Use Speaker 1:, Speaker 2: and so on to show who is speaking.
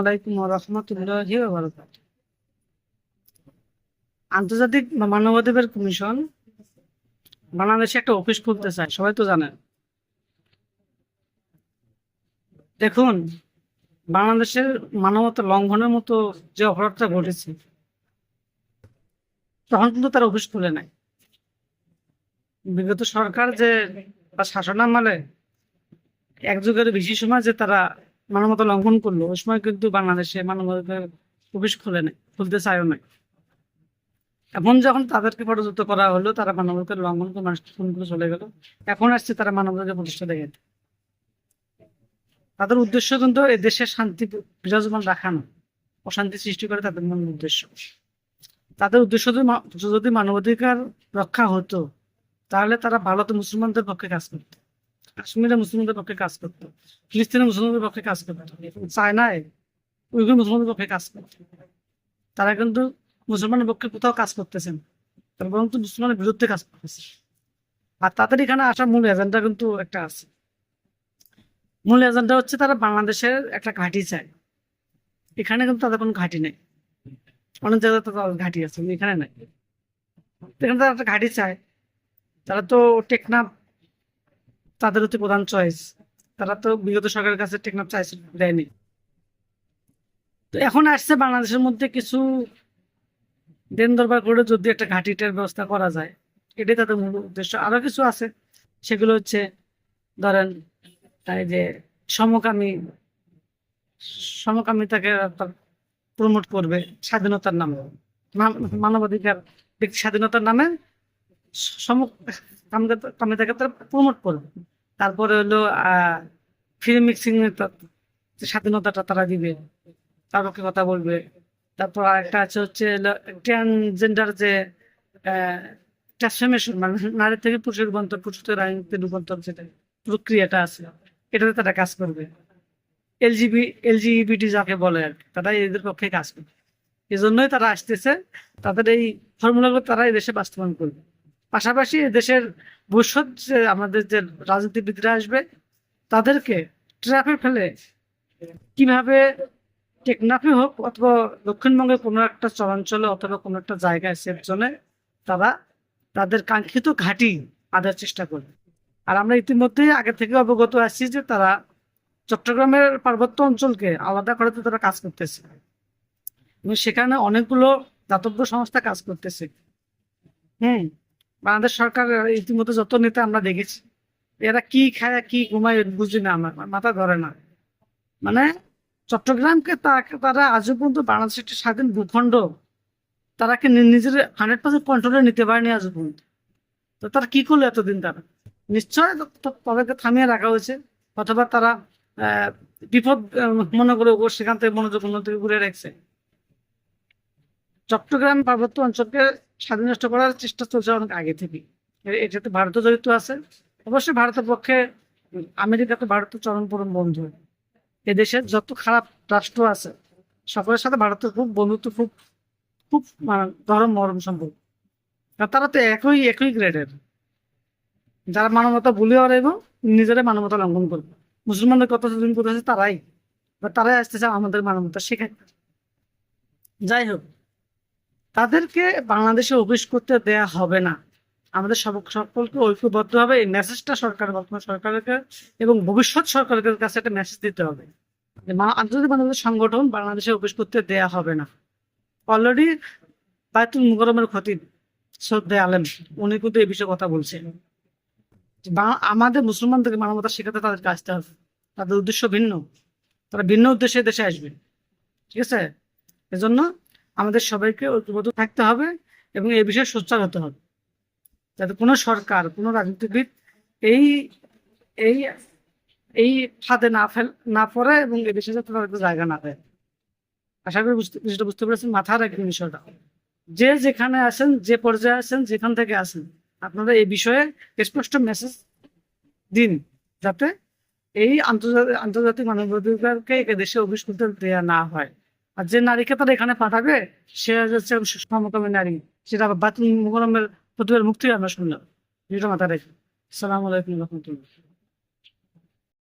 Speaker 1: আলাইকুম আন্তর্জাতিক মানবাধিকার কমিশন বাংলাদেশে একটা অফিস খুলতে চায়, সবাই তো জানেন। দেখুন, বাংলাদেশের মানবতা লঙ্ঘনের মতো যে অপরাধটা ঘটেছে, তখন কিন্তু তার অফিস খুলে নাই। বিগত সরকার যে বা শাসনামলে এক যুগের বেশি সময় যে তারা মানবতা লঙ্ঘন করল, ওই সময় কিন্তু বাংলাদেশে মানবাধিকার অফিস খুলে নাই, খুলতে চায়ও নাই। এখন যখন তাদেরকে পরাজিত করা হলো, তারা মানবাধিকার লঙ্ঘন করে মানুষ ফোন করে চলে গেল। এখন আসছে তারা মানবাধিকার প্রতিষ্ঠা দেখাতে। তাদের উদ্দেশ্য কিন্তু এই দেশের শান্তি, বিরাজমান রাখানো অশান্তি সৃষ্টি করে তাদের মূল উদ্দেশ্য। তাদের উদ্দেশ্য যদি মানবাধিকার রক্ষা হতো, তাহলে তারা ভারতে মুসলমানদের পক্ষে কাজ করতো। কাশ্মীরে মুসলিমদের পক্ষে কাজ করতো, ফিলিস্তিনের মুসলমানদের পক্ষে কাজ করতো, চায়নায় উইগুর মুসলমানদের পক্ষে কাজ করতো। তারা কিন্তু মুসলমানের পক্ষে কোথাও কাজ করতেছেন বরং তো মুসলমানের বিরুদ্ধে কাজ করতেছে। আর তাদের এখানে আসার মূল এজেন্ডা কিন্তু একটা আছে। মূল এজেন্ডা হচ্ছে তারা বাংলাদেশের একটা ঘাঁটি চায়। এখানে কিন্তু তাদের কোনো ঘাঁটি নেই। অনেক জায়গায় তো তাদের ঘাঁটি আছে, এখানে নাই। এখানে তারা একটা ঘাঁটি চায়। তারা তো টেকনাফ তাদের হচ্ছে প্রধান চয়েস তারা তো বিগত সরকারের কাছে টেকনাফ চয়েস দেয়নি। তো এখন আসছে বাংলাদেশের মধ্যে কিছু দেন দরবার করে যদি একটা ঘাঁটিটার ব্যবস্থা করা যায়, এটাই তাদের মূল উদ্দেশ্য। আরও কিছু আছে, সেগুলো হচ্ছে ধরেন তাই যে সমকামী, সমকামিতাকে প্রমোট করবে স্বাধীনতার নামে। মানবাধিকার, ব্যক্তি স্বাধীনতার নামে প্রমোট করবে। তারপরে হলো মিক্সিং স্বাধীনতাটা তারা দিবে, তার পক্ষে কথা বলবে। তারপর আরেকটা আছে হচ্ছে ট্রান্সজেন্ডার যে ট্রান্সফরমেশন মানে নারী থেকে পুরুষের রূপান্তর পুরুষ থেকে নারীতে রূপান্তর যেটা প্রক্রিয়াটা আছে, এটাতে তারা কাজ করবে। এলজিবি এলজিবিটি যাকে বলে আর তারা এদের পক্ষে কাজ করবে। এই জন্যই তারা আসতেছে, তাদের এই ফর্মুলাগুলো তারা এই দেশে বাস্তবায়ন করবে। পাশাপাশি দেশের ভবিষ্যৎ যে আমাদের যে রাজনীতিবিদরা আসবে, তাদেরকে ট্র্যাপে ফেলে কীভাবে টেকনাফে হোক অথবা দক্ষিণবঙ্গের কোনো একটা চরাঞ্চলে অথবা কোনো একটা জায়গায় সেফ জোনে তারা তাদের কাঙ্ক্ষিত ঘাঁটি আদার চেষ্টা করবে। আর আমরা ইতিমধ্যেই আগে থেকে অবগত আছি যে তারা চট্টগ্রামের পার্বত্য অঞ্চলকে আলাদা করে তারা কাজ করতেছে। এবং সেখানে অনেকগুলো দাতব্য সংস্থা কাজ করতেছে। হুম বাংলাদেশ সরকার ইতিমধ্যে যত নেতা আমরা দেখেছি, এরা কি খায়, কি ঘুমায় বুঝি না আমার মাথা ধরে না। মানে চট্টগ্রামকে তা- তারা আজও পর্যন্ত বাংলাদেশের একটি স্বাধীন ভূখণ্ড, তারা কি নিজের হান্ড্রেড পার্সেন্ট কন্ট্রোলে নিতে পারেনি আজও পর্যন্ত? তো তারা কি করল এতদিন তারা? নিশ্চয় তাদেরকে থামিয়ে রাখা হয়েছে, অথবা তারা বিপদ মনে করে ও সেখান থেকে মনোযোগ থেকে ঘুরে রাখছে। চট্টগ্রাম পার্বত্য অঞ্চলকে স্বাধীন নষ্ট করার চেষ্টা চলছে অনেক আগে থেকে এ- এটাতে ভারতও জড়িত আছে, অবশ্যই ভারতের পক্ষে আমেরিকা তো ভারতের চরম পরম বন্ধু। এদেশের যত খারাপ রাষ্ট্র আছে, সকলের সাথে ভারতের খুব বন্ধুত্ব, খুব খুব মানে ধরম মরম সম্পর্ক। তারা তো একই একই গ্রেডের। যারা মানবতা ভুলিয়ে হারাইব নিজেরাই মানবতা লঙ্ঘন করবে। মুসলমানদের কত দিন করতেছে তারাই, বা তারাই আসতে আসতেছে আমাদের মানবতা শেখায় যাই হোক তাদেরকে বাংলাদেশে অফিস করতে দেয়া হবে না। আমাদের সকলকে ঐক্যবদ্ধ হবে, এই মেসেজটা সরকার, বর্তমান সরকারকে এবং ভবিষ্যৎ সরকারের কাছে একটা মেসেজ দিতে হবে। আন্তর্জাতিক মানবাধিকার সংগঠন বাংলাদেশে অফিস করতে দেয়া হবে না। অলরেডি বায়তুল মুকরমের ক্ষতি শ্রদ্ধে আলেম, উনি কিন্তু এই বিষয়ে কথা বলছেন। আমাদের মুসলমানদেরকে মানবতা শেখাতে তাদেরকে আসতে হবে। তাদের উদ্দেশ্য ভিন্ন। তারা ভিন্ন উদ্দেশ্যে দেশে আসবে। ঠিক আছে? এজন্য আমাদের সবাইকে ঐক্যবদ্ধ থাকতে হবে এবং এই বিষয়ে সোচ্চার হতে হবে। যাতে কোনো সরকার, কোনো রাজনীতিবিদ এই এই এই ফাঁদে না ফেল, না পড়ে এবং এই বিষয়ে যাতে তাদের জায়গা না দেয় আশা করি বুঝতে বিষয়টা বুঝতে পেরেছেন। মাথায় রাখবেন বিষয়টা। যে যেখানে আছেন, যে পর্যায়ে আছেন, যেখান থেকে আছেন, আপনারা এই বিষয়ে স্পষ্ট মেসেজ দিন। যাতে এই আন্তর্জাতিক আন্তর্জাতিক মানবাধিকারকে এ দেশে অফিস করতে দেওয়া না হয়। আর যে নারীকে তারা এখানে পাঠাবে, সে হচ্ছে সমকামী নারী। সেটা বাতিল মুকরমের প্রতিবার মুক্তি আমরা শুনলাম। যেটা মাথায় রেখে। সালাম আলাইকুম রহমতুল্লাহ।